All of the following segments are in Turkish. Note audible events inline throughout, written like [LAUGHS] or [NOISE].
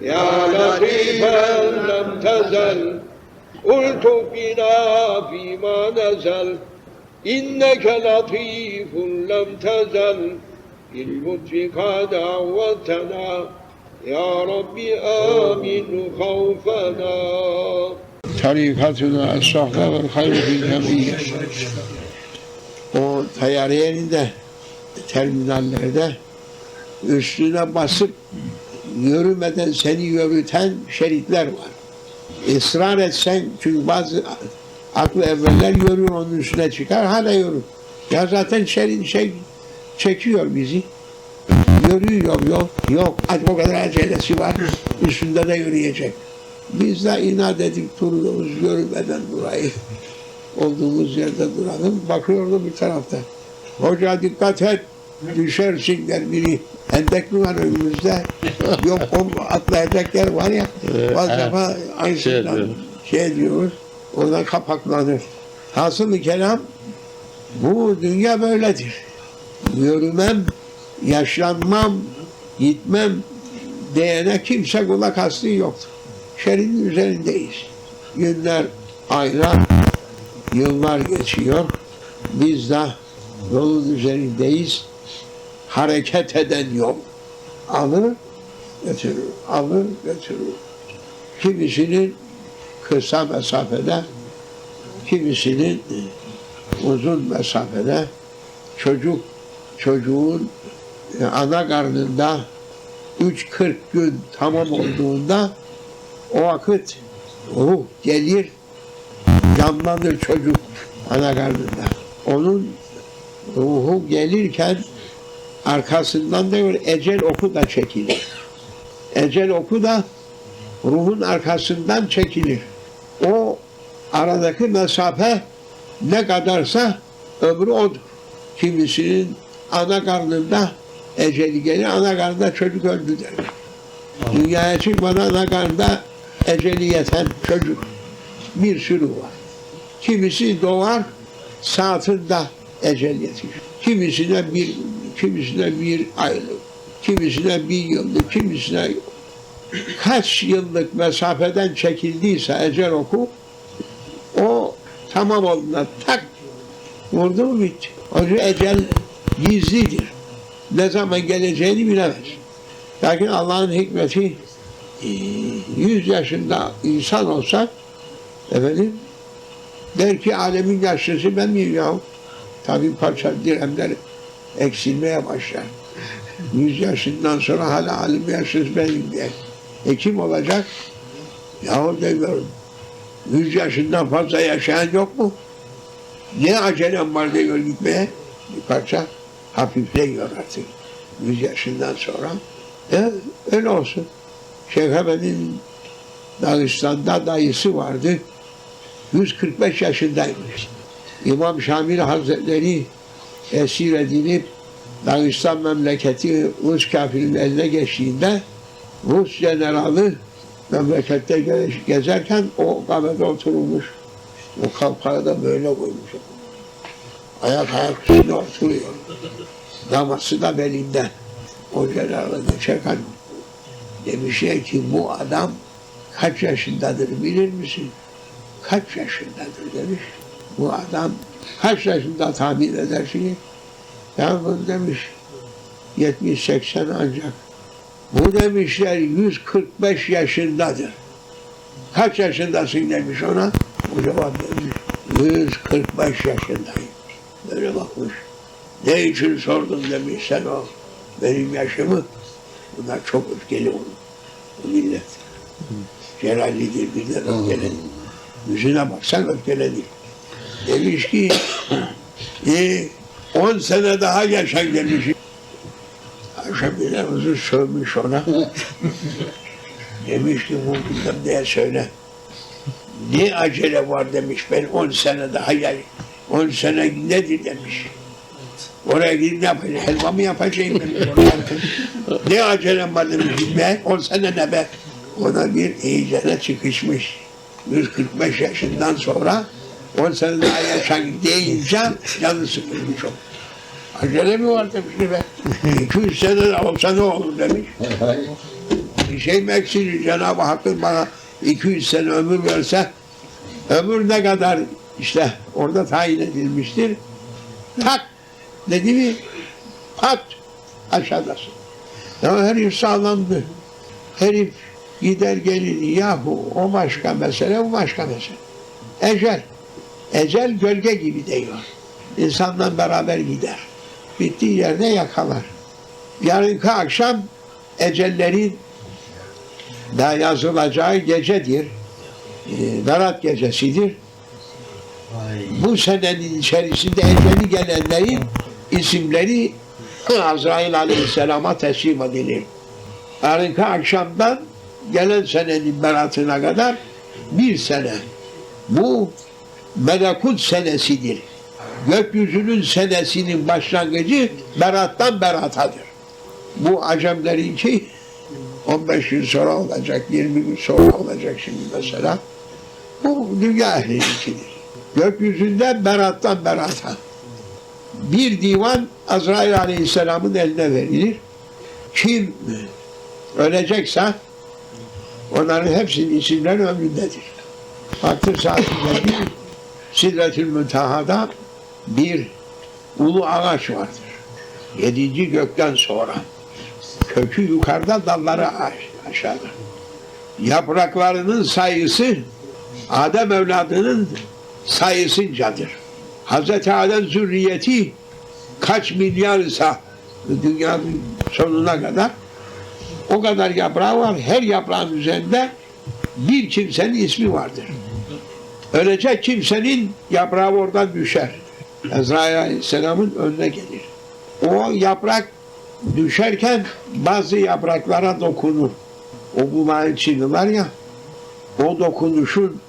يا لطيفا لم تزل قلت بنا فيما نزل إنك لطيف لم تزل باللطف قد عودتنا يا رب آمن خوفنا tarikatına esrafla ve hayru fil cemiyye. O tayyareyelinde terminallerde üstüne basıp yürümeden seni yürüten şeritler var. Israr etsen çünkü bazı aklı evveller yürür onun üstüne çıkar hala yürür. Ya zaten şerit şey çekiyor bizi. Yürüyor yok yok. Hadi o kadar acelesi var. Üstünde de yürüyecek. Biz de inat edip duruyoruz yürümeden burayı. Olduğumuz yerde duralım. Bakıyordu bir tarafta. Hoca dikkat et. Düşersin der biri. Hendek mi var önümüzde? [LAUGHS] Yok o atlayacak yer var ya. Bazen Şey aynısından şey diyoruz. Oradan kapaklanır. Hasılı kelam bu dünya böyledir. Yürümem, yaşlanmam, gitmem diyene kimse kulak astığı yoktur. Şeridin üzerindeyiz. Günler, aylar, yıllar geçiyor. Biz de yolun üzerindeyiz. Hareket eden yol. Alır, götürür, alır, götürür. Kimisinin kısa mesafede, kimisinin uzun mesafede çocuk çocuğun e, ana karnında 3-40 gün tamam olduğunda o vakit ruh gelir canlanır çocuk ana karnında. Onun ruhu gelirken arkasından da bir ecel oku da çekilir. Ecel oku da ruhun arkasından çekilir. O aradaki mesafe ne kadarsa ömrü odur. Kimisinin ana karnında eceli gelir, ana karnında çocuk öldü der. Dünyaya çıkmadan ana karnında eceli yeten çocuk bir sürü var. Kimisi doğar saatinde ecel yetişir. Kimisine bir kimisine bir aylık, kimisine bir yıllık, kimisine kaç yıllık mesafeden çekildiyse ecel oku o tamam olduğunda tak vurdu mu bitti. Yüzden ecel gizlidir. Ne zaman geleceğini bilemez. Lakin Allah'ın hikmeti e, 100 yaşında insan olsa efendim der ki alemin yaşlısı ben miyim ya? Tabii parça diremler eksilmeye başlar. 100 yaşından sonra hala alim yaşlısı benim der. E kim olacak? Yahu demiyorum. 100 yaşından fazla yaşayan yok mu? Ne acelem var diyor gitmeye? Bir parça hafifleyiyor artık. 100 yaşından sonra. E, öyle olsun. Şeyh Efendi'nin Dağıstan'da dayısı vardı. 145 yaşındaymış. İmam Şamil Hazretleri esir edilip Dağıstan memleketi Rus kafirinin eline geçtiğinde Rus generali memlekette ge- gezerken o kahvede oturulmuş. O kalpağı da böyle koymuş. Ayak ayak üstüne oturuyor. Daması da belinde. O generali geçerken demiş ya ki bu adam kaç yaşındadır bilir misin? Kaç yaşındadır demiş. Bu adam kaç yaşında tahmin edersiniz? Ya bu demiş 70-80 ancak. Bu demişler 145 yaşındadır. Kaç yaşındasın demiş ona. O cevap demiş 145 yaşındayım. Böyle bakmış. Ne için sordun demiş sen o benim yaşımı. Bunlar çok öfkeli olur. Bu millet. Celallidir birden öfkeli. Yüzüne baksan öfkeledi. Demiş ki e, 10 sene daha yaşa demiş. Ayşe uzun sövmüş ona. [LAUGHS] demiş ki bu bilmem neye söyle. Ne acele var demiş ben 10 sene daha yani 10 sene nedir demiş. Oraya gidip ne yapacağım? Helva mı yapacağım demiş. [LAUGHS] ne acelem var demiş. Be 10 sene ne be? Ona bir iyicene çıkışmış. 145 yaşından sonra 10 sene daha yaşan deyince canı sıkılmış o. Acele mi var demiş be. [LAUGHS] 200 sene de olsa ne olur demiş. bir şey mi eksilir? Cenab-ı Hakk'ın bana 200 sene ömür verse ömür ne kadar işte orada tayin edilmiştir. Tak dedi mi pat aşağıdasın. Ya herif sağlandı. Herif gider gelir yahu o başka mesele bu başka mesele. Ecel. Ecel gölge gibi diyor. İnsanla beraber gider. Bittiği yerde yakalar. Yarınki akşam ecellerin daha yazılacağı gecedir. Ee, Berat gecesidir. Bu senenin içerisinde eceli gelenlerin isimleri Azrail Aleyhisselam'a teslim edilir. Yarınki akşamdan gelen senenin beratına kadar bir sene. Bu melekut senesidir. Gökyüzünün senesinin başlangıcı berattan beratadır. Bu acemlerinki 15 gün sonra olacak, 20 gün sonra olacak şimdi mesela. Bu dünya ehlininkidir. Gökyüzünde berattan berata. Bir divan Azrail Aleyhisselam'ın eline verilir. Kim ölecekse onların hepsinin isimleri ömründedir. Baktır saatinde bir Sidretül Münteha'da bir ulu ağaç vardır. Yedinci gökten sonra. Kökü yukarıda, dalları aş- aşağıda. Yapraklarının sayısı Adem evladının sayısıncadır. Hazreti Adem zürriyeti kaç milyar ise dünyanın sonuna kadar o kadar yaprağı var. Her yaprağın üzerinde bir kimsenin ismi vardır. Ölecek kimsenin yaprağı oradan düşer. Ezrail Aleyhisselam'ın önüne gelir. O yaprak düşerken bazı yapraklara dokunur. O bulağın çiğniler ya, o dokunuşun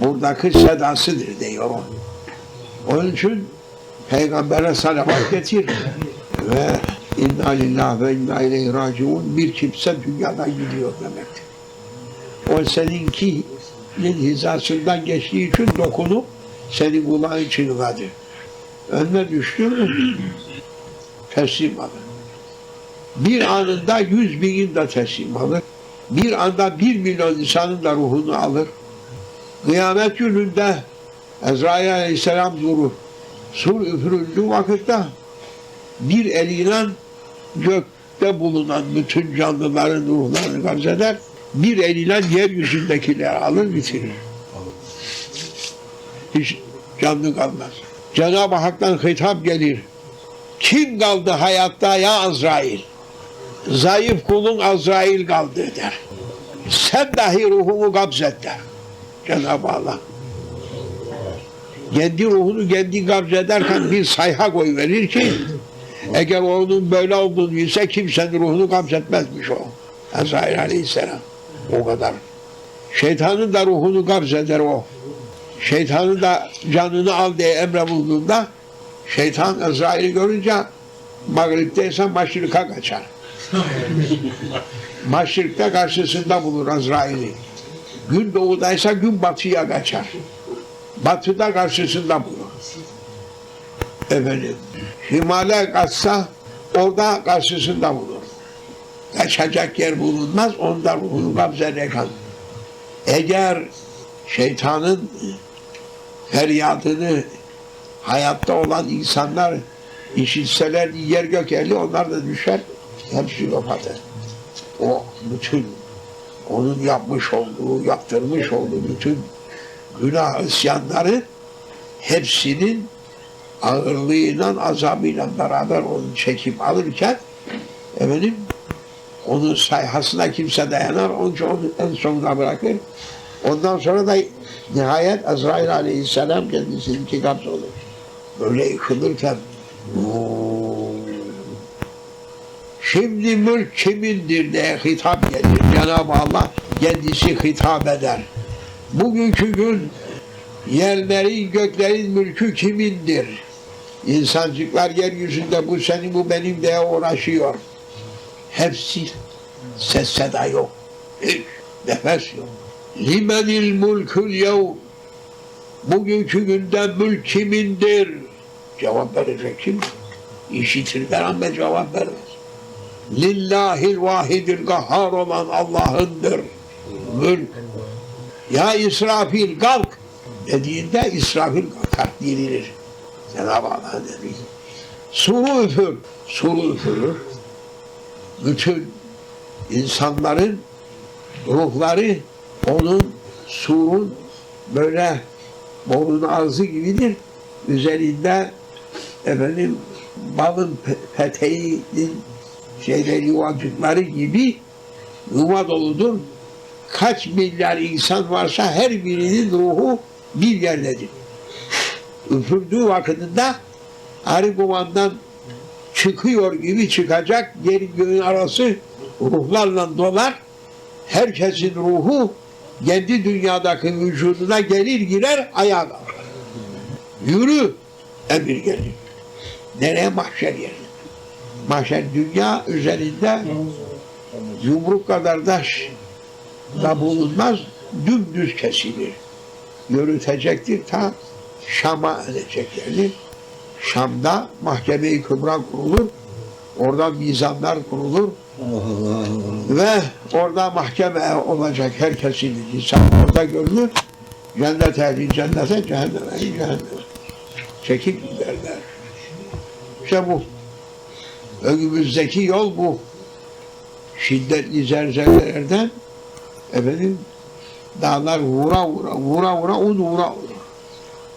buradaki sedasıdır diyor. Onun için Peygamber'e salavat getir ve inna lillahi ve inna ileyhi raciun bir kimse dünyadan gidiyor demektir. O seninkinin hizasından geçtiği için dokunup senin kulağın çınladı. Önüne düştü teslim alır. Bir anında yüz binin de teslim alır. Bir anda bir milyon insanın da ruhunu alır. Kıyamet gününde Ezrail Aleyhisselam durur. Sur üfürüldüğü vakitte bir eliyle gökte bulunan bütün canlıların ruhlarını kabz eder. Bir eliyle yeryüzündekileri alır bitirir. Hiç canlı kalmaz. Cenab-ı Hak'tan hitap gelir. Kim kaldı hayatta ya Azrail? Zayıf kulun Azrail kaldı der. Sen dahi ruhumu kabzet der. Cenab-ı Allah. Kendi ruhunu kendi kabz ederken bir sayha koy verir ki eğer onun böyle olduğunu bilse kimsenin ruhunu kabz etmezmiş o. Azrail Aleyhisselam. O kadar. Şeytanın da ruhunu kabz eder o. Şeytanın da canını al diye emre bulduğunda şeytan Azrail'i görünce Mağrip'teysen Maşrik'a kaçar. [LAUGHS] Maşrik'te karşısında bulur Azrail'i. Gün doğudaysa gün batıya kaçar. Batıda karşısında bulur. Efendim, himale kaçsa orada karşısında bulur. Kaçacak yer bulunmaz, onda ruhunu kabzede kalır. Eğer şeytanın feryadını hayatta olan insanlar işitseler yer gök eli onlar da düşer. Hepsi eder. O bütün onun yapmış olduğu, yaptırmış olduğu bütün günah isyanları hepsinin ağırlığıyla, azabıyla beraber onu çekip alırken efendim onun sayhasına kimse dayanar, onun için onu en sonuna bırakır. Ondan sonra da nihayet Azrail aleyhisselam kendisinin kabz olur. Böyle yıkılırken "Oo, Şimdi mülk kimindir diye hitap gelir. Cenab-ı Allah kendisi hitap eder. Bugünkü gün yerlerin göklerin mülkü kimindir? İnsancıklar yeryüzünde bu senin bu benim diye uğraşıyor. Hepsi ses seda yok. Hiç nefes yok. Limenil mulkul yevm Bugünkü günde mülk kimindir? Cevap verecek kim? İşitir veren be cevap vermez. Lillahil vahidil gahhar olan Allah'ındır. Mülk. Ya İsrafil kalk dediğinde İsrafil kalkar dirilir. Cenab-ı Allah dedi. Suru üfür. Suru üfürür. Bütün insanların ruhları onun surun böyle borun ağzı gibidir. Üzerinde efendim balın pe- peteğinin şeyleri yuvacıkları gibi yuva doludur. Kaç milyar insan varsa her birinin ruhu bir yerdedir. Üfürdüğü vakitinde arı kovandan çıkıyor gibi çıkacak yerin göğün arası ruhlarla dolar. Herkesin ruhu kendi dünyadaki vücuduna gelir girer ayağa. Yürü emir gelir. Nereye mahşer yerine? Mahşer dünya üzerinde yumruk kadar taş da bulunmaz, dümdüz kesilir. Yürütecektir ta Şam'a edeceklerdir. Şam'da mahkeme-i kübra kurulur. Orada mizanlar kurulur. Ve orada mahkeme olacak herkesin insan orada görülür. Cennet ehli cennete, cehennem ehli cehenneme. Çekip giderler. İşte bu. Önümüzdeki yol bu. Şiddetli zelzelelerden efendim dağlar vura vura, vura vura, un vura vura.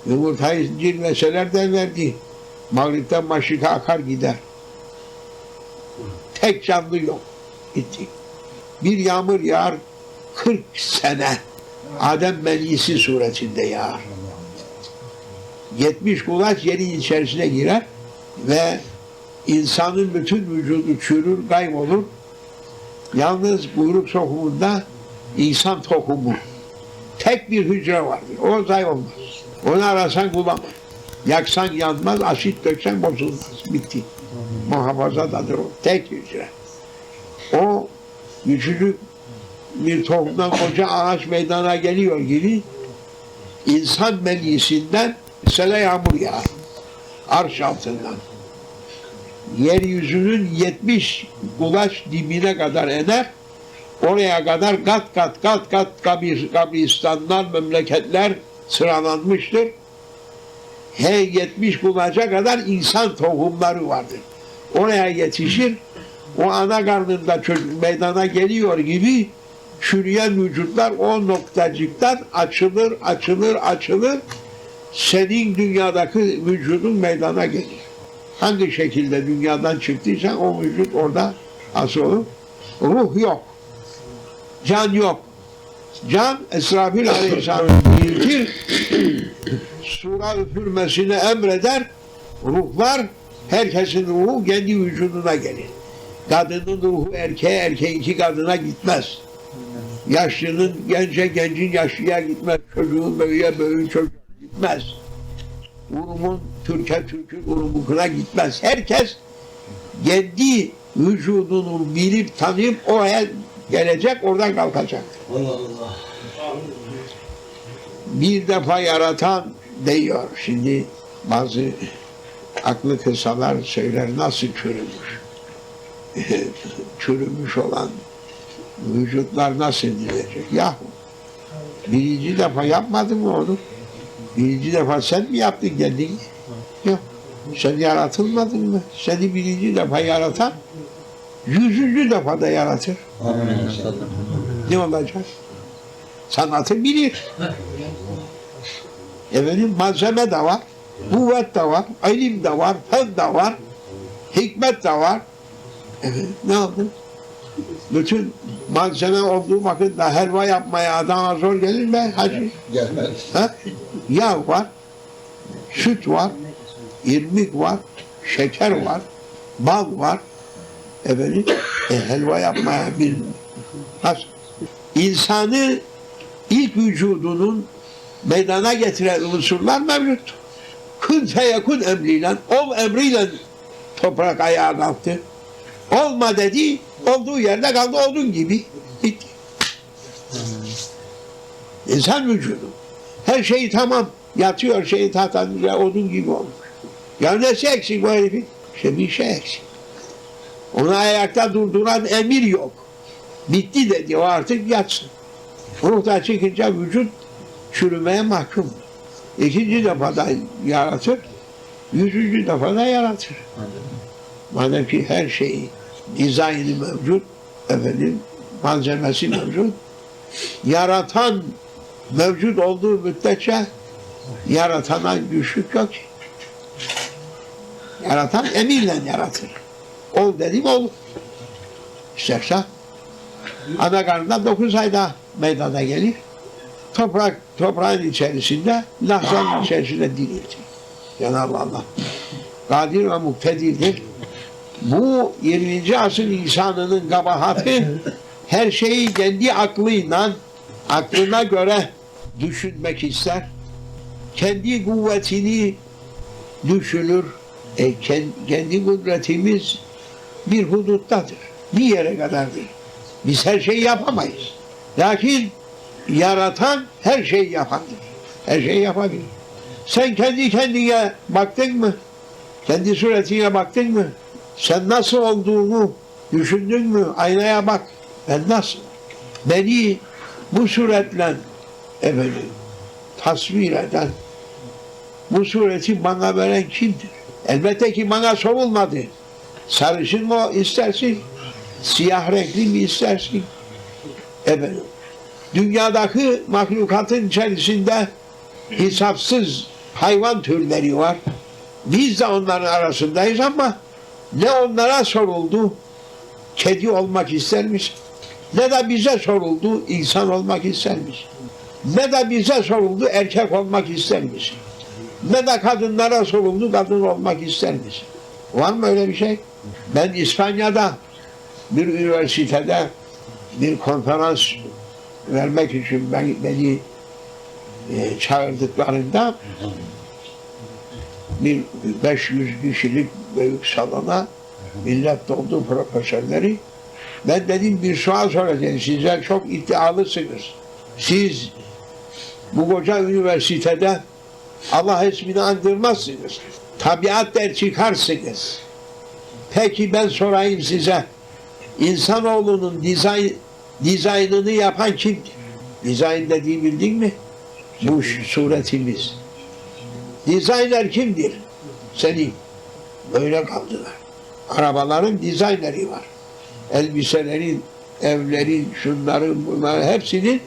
Yumurtayı cilveseler derlerdi. Mağripten maşrika akar gider. Tek canlı yok. Gitti. Bir yağmur yağar 40 sene. Adem menisi suretinde yağar. 70 kulaç yerin içerisine girer ve insanın bütün vücudu çürür, kaybolur. Yalnız buyruk sokumunda insan tohumu. Tek bir hücre vardır. O zay olmaz. Onu arasan bulamaz. Yaksan yanmaz, asit döksen bozulmaz. Bitti. Muhafazadadır o. Tek hücre. O küçücük bir tohumdan koca ağaç meydana geliyor gibi insan menisinden sele yağmur yağar. Arş altından. Yeryüzünün 70 kulaç dibine kadar iner. Oraya kadar kat kat kat kat kabir, kabristanlar, memleketler sıralanmıştır. Her 70 kulaca kadar insan tohumları vardır. Oraya yetişir. O ana karnında çocuk meydana geliyor gibi çürüyen vücutlar o noktacıktan açılır, açılır, açılır. Senin dünyadaki vücudun meydana gelir. Hangi şekilde dünyadan çıktıysan o vücut orada asıl olur. Ruh yok. Can yok. Can Esrafil Aleyhisselam bildir. Sura üfürmesini emreder. Ruhlar herkesin ruhu kendi vücuduna gelir. Kadının ruhu erkeğe, erkeğinki kadına gitmez. Yaşlının gence, gencin yaşlıya gitmez. Çocuğun böyüye, böyün çocuğa gitmez. Urumun Türk'e, Türk'ün urumukuna gitmez. Herkes kendi vücudunu bilip tanıyıp oraya gelecek, oradan kalkacak. Bir defa yaratan diyor. Şimdi bazı aklı kısalar söyler nasıl çürümüş. [LAUGHS] çürümüş olan vücutlar nasıl diyecek? Yahu birinci defa yapmadın mı onu? Birinci defa sen mi yaptın kendini? Yok. Sen yaratılmadın mı? Seni birinci defa yaratan yüzüncü defa da yaratır. Ne olacak? Sanatı bilir. Efendim malzeme de var, kuvvet de var, ilim de var, fen de var, hikmet de var. Evet, ne oldu? Bütün malzeme olduğu vakitte helva yapmaya adama zor gelir mi hacı? Gelmez. Ha? Yağ var, süt var, irmik var, şeker var, bal var. Efendim, e, helva yapmaya bir nasıl? İnsanı ilk vücudunun meydana getiren unsurlar mevcut. Kün feyekun emriyle, ol emriyle toprak ayağa kalktı. Olma dedi, olduğu yerde kaldı olduğun gibi. Bitti. İnsan vücudu. Her şey tamam. Yatıyor şeyi tahtanın odun gibi olmuş. Ya nesi eksik bu herifin? İşte bir şey eksik. Onu ayakta durduran emir yok. Bitti dedi o artık yatsın. Ruhta çıkınca vücut çürümeye mahkum. İkinci defada yaratır, yüzüncü defada yaratır. Madem ki her şeyi dizaynı mevcut, efendim malzemesi mevcut, yaratan mevcut olduğu müddetçe yaratana güçlük yok. Yaratan emirle yaratır. Ol dedim olur. İsterse ana karnından dokuz ayda meydana gelir. Toprak, toprağın içerisinde, lahzanın içerisinde dirilecek. Cenab-ı Allah kadir ve muktedirdir. Bu 20. asır insanının kabahati her şeyi kendi aklıyla, aklına göre düşünmek ister. Kendi kuvvetini düşünür. E, kendi, kudretimiz bir huduttadır. Bir yere kadardır. Biz her şeyi yapamayız. Lakin yaratan her şeyi yapandır. Her şeyi yapabilir. Sen kendi kendine baktın mı? Kendi suretine baktın mı? Sen nasıl olduğunu düşündün mü? Aynaya bak. Ben nasıl? Beni bu suretle efendim, tasvir eden, bu sureti bana veren kimdir? Elbette ki bana sorulmadı. Sarışın mı istersin? Siyah renkli mi istersin? Efendim, dünyadaki mahlukatın içerisinde hesapsız hayvan türleri var. Biz de onların arasındayız ama ne onlara soruldu, kedi olmak ister misin? Ne de bize soruldu, insan olmak ister misin? Ne de bize soruldu, erkek olmak ister misin? Ne de kadınlara soruldu, kadın olmak ister misin? Var mı öyle bir şey? Ben İspanya'da bir üniversitede bir konferans vermek için ben, beni e, çağırdıklarında bir 500 kişilik büyük salona millet doldu profesörleri. Ben dedim bir sual soracağım size çok iddialısınız. Siz bu koca üniversitede Allah ismini andırmazsınız. Tabiat der çıkarsınız. Peki ben sorayım size. İnsanoğlunun dizayn, dizaynını yapan kimdir? Dizayn dediği bildin mi? Bu suretimiz. Dizayner kimdir? Senin. Böyle kaldılar. Arabaların dizayneri var. Elbiselerin, evlerin, şunların, bunların hepsinin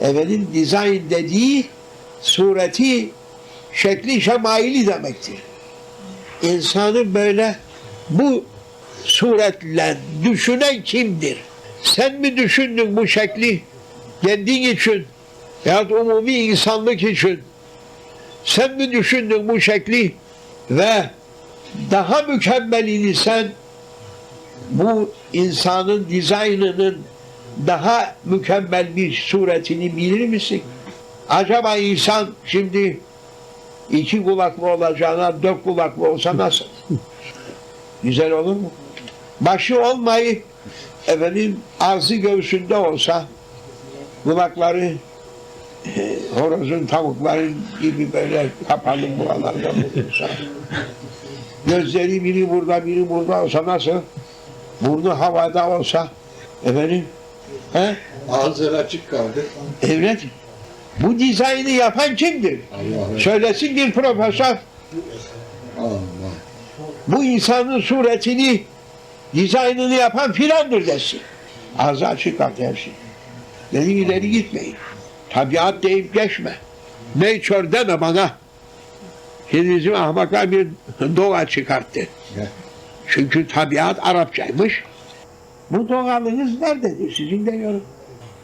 efendim dizayn dediği sureti, şekli, şemaili demektir. İnsanı böyle bu suretle düşünen kimdir? Sen mi düşündün bu şekli kendin için ya umumi insanlık için? Sen mi düşündün bu şekli ve daha mükemmelini sen bu insanın dizaynının daha mükemmel bir suretini bilir misin? Acaba insan şimdi iki kulaklı olacağına dört kulaklı olsa nasıl? Güzel olur mu? Başı olmayıp efendim ağzı göğsünde olsa kulakları e, [LAUGHS] horozun tavukların gibi böyle kapalı buralarda bulunsa gözleri biri burada biri burada olsa nasıl? Burnu havada olsa efendim he? Ağzı açık kaldı. Evet. Bu dizaynı yapan kimdir? Allah Söylesin bir profesör. Allah. Bu insanın suretini, dizaynını yapan filandır desin. Ağzı açık kaldı her şey. Dedi ileri gitmeyin. Tabiat deyip geçme. Nature deme bana. Şimdi bizim ahmaklar bir doğa çıkarttı. Çünkü tabiat Arapçaymış. Bu doğalınız nerededir sizin de yorum.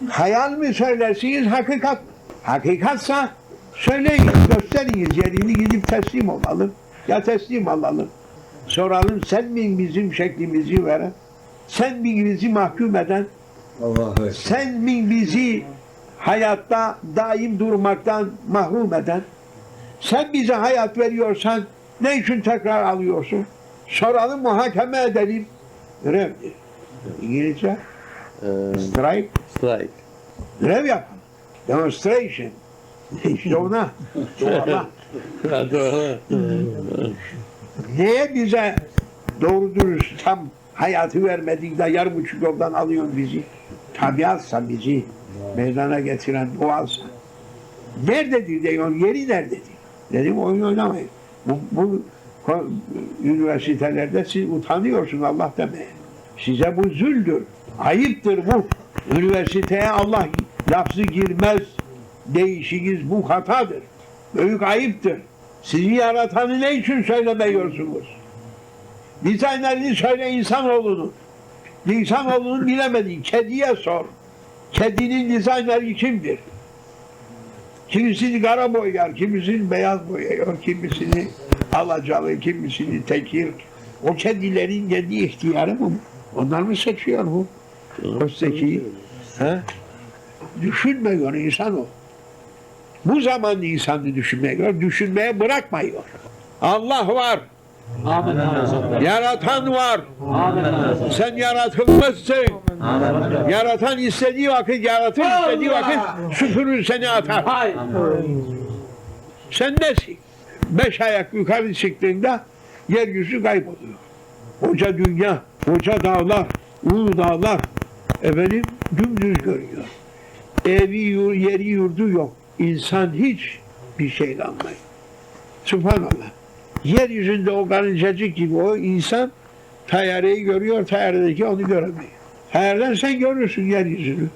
Hayal mi söylersiniz, hakikat mı? Hakikatsa söyleyin, gösteriniz yerini gidip teslim olalım. Ya teslim olalım. Soralım sen mi bizim şeklimizi veren? Sen mi bizi mahkum eden? Emanet. Sen mi bizi hayatta daim durmaktan mahrum eden? Sen bize hayat veriyorsan ne için tekrar alıyorsun? Soralım muhakeme edelim. Grevdir. İngilizce strike, Strike. grev yapalım. Demonstration. [LAUGHS] İşte ona. [LAUGHS] [LAUGHS] Doğala. Neye bize doğru dürüst tam Hayatı vermedik de yarım buçuk yoldan alıyorsun bizi. Tabiatsa bizi meydana getiren doğalsa. Nerededir diyor, yeri nerededir? Dedim oyun oynamayın. Bu, bu üniversitelerde siz utanıyorsun Allah demeye. Size bu züldür. Ayıptır bu. Üniversiteye Allah lafzı girmez. Değişiniz bu hatadır. Büyük ayıptır. Sizi yaratanı ne için söylemiyorsunuz? Dizaynlarını söyle insanoğlunu. İnsanoğlunun bilemediği kediye sor. Kedinin dizaynları kimdir? Kimisini kara boyar, kimisini beyaz boyuyor, kimisini alacalı, kimisini tekir. O kedilerin kendi ihtiyarı mı? Onlar mı seçiyor bu? Öteki. He? Düşünmüyor insan o. Bu zaman insanı düşünmüyor, düşünmeye bırakmıyor. Allah var, yaratan var. Sen yaratılmışsın. Yaratan istediği vakit yaratır, istediği vakit süpürür seni atar. Sen nesin? Beş ayak yukarı çıktığında yeryüzü kayboluyor. Koca dünya, koca dağlar, ulu dağlar efendim dümdüz görüyor. Evi, yeri, yurdu yok. İnsan hiç bir şeyle anlayın. Subhanallah. Yeryüzünde o karıncacık gibi o insan tayyareyi görüyor, tayyaredeki onu göremiyor. Tayyareden sen görürsün yeryüzünü.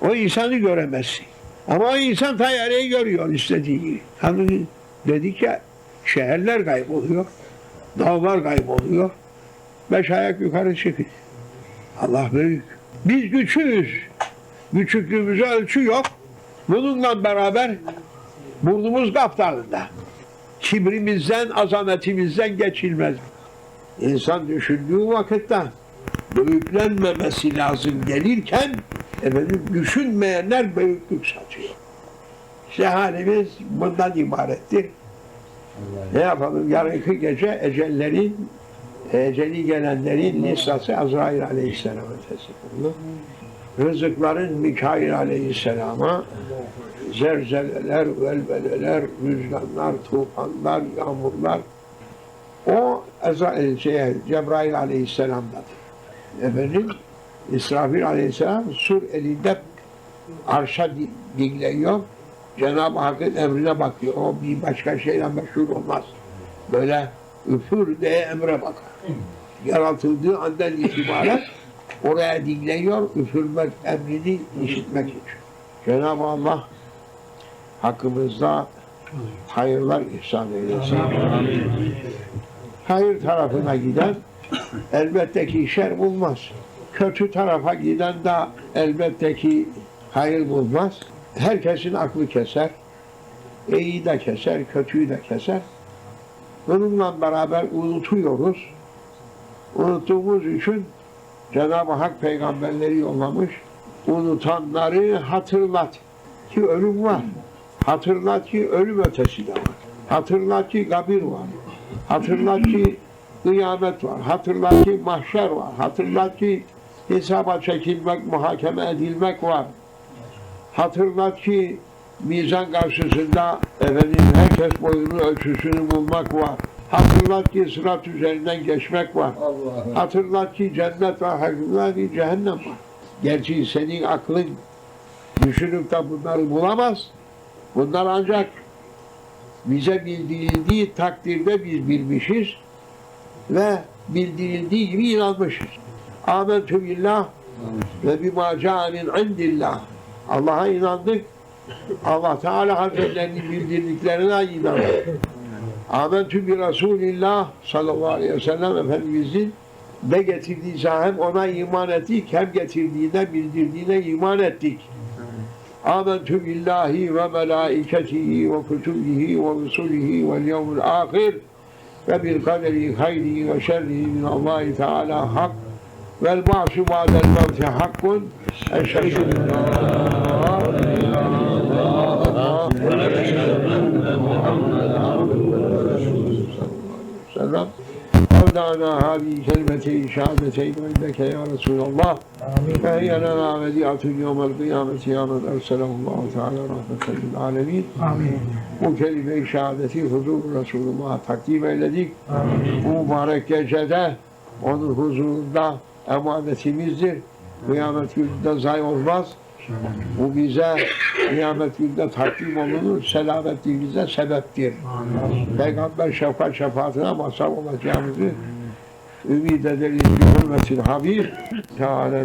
O insanı göremezsin. Ama o insan tayyareyi görüyor istediği gibi. Hani dedik ya şehirler kayboluyor, dağlar kayboluyor. Beş ayak yukarı çıkıyor. Allah büyük. Biz güçlüyüz. Küçüklüğümüze ölçü yok. Bununla beraber burnumuz kaptanında. Kibrimizden, azametimizden geçilmez. İnsan düşündüğü vakitte büyüklenmemesi lazım gelirken efendim düşünmeyenler büyüklük satıyor. İşte halimiz bundan ibarettir. Ne yapalım? Yarınki gece ecellerin, eceli gelenlerin listası Azrail Aleyhisselam'a teslim. Rızıkların Mikail Aleyhisselam'a zelzeleler, velveleler, rüzgarlar, tufanlar, yağmurlar o şeye, Cebrail Aleyhisselam'dadır. Efendim İsrafil Aleyhisselam sur elinde arşa di- dinleniyor. Cenab-ı Hakk'ın emrine bakıyor. O bir başka şeyle meşhur olmaz. Böyle üfür diye emre bakar. Yaratıldığı andan itibaren oraya dinleniyor, üfürmek emrini işitmek için. Cenab-ı Allah hakkımızda hayırlar ihsan eylesin. Hayır tarafına giden elbette ki şer bulmaz. Kötü tarafa giden de elbette ki hayır bulmaz. Herkesin aklı keser. İyiyi de keser, kötüyü de keser. Bununla beraber unutuyoruz. Unuttuğumuz için Cenab-ı Hak peygamberleri yollamış. Unutanları hatırlat ki ölüm var. Hatırlat ki ölüm ötesi de var. Hatırlat ki kabir var. Hatırlat ki kıyamet var. Hatırlat ki mahşer var. Hatırlat ki hesaba çekilmek, muhakeme edilmek var. Hatırlat ki mizan karşısında efendim herkes boyunu ölçüsünü bulmak var. Hatırlat ki sırat üzerinden geçmek var. Allah'ım. Hatırlat ki cennet var, hatırlat ki cehennem var. Gerçi senin aklın düşünüp de bunları bulamaz. Bunlar ancak bize bildirildiği takdirde biz bilmişiz ve bildirildiği gibi inanmışız. Amentü billah ve bima câmin indillah. Allah'a inandık. Allah Teala Hazretlerinin bildirdiklerine inandık. Amentü bi Resulillah sallallahu aleyhi ve sellem Efendimizin ne getirdiyse hem ona iman ettik hem getirdiğine bildirdiğine iman ettik. Amentü billahi ve melaiketihi ve kutubihi ve rusulihi ve yevmil ahir ve bil kaderi hayrihi ve şerrihi min Allahi Teala hak vel ba'su ba'del mevti hakkun eşhedü en la ilahe Mukarrab. Mevlana hadi kelimeti-i şehadet eylüleke ya Resulallah. Fehiyye lena vediyatun yevmel kıyameti yâmen erselahullahu teâlâ rahmetellil âlemin. Bu kelime-i şehadeti huzur Resulullah'a takdim eyledik. Bu mübarek gecede onun huzurunda emanetimizdir. Kıyamet gününde zay olmaz. Bu bize kıyamet gününde takdim olunur, selametliğimize sebeptir. Peygamber şefaat şefaatine mazhar olacağımızı ümid ederiz. Hürmetin Habib. Teala.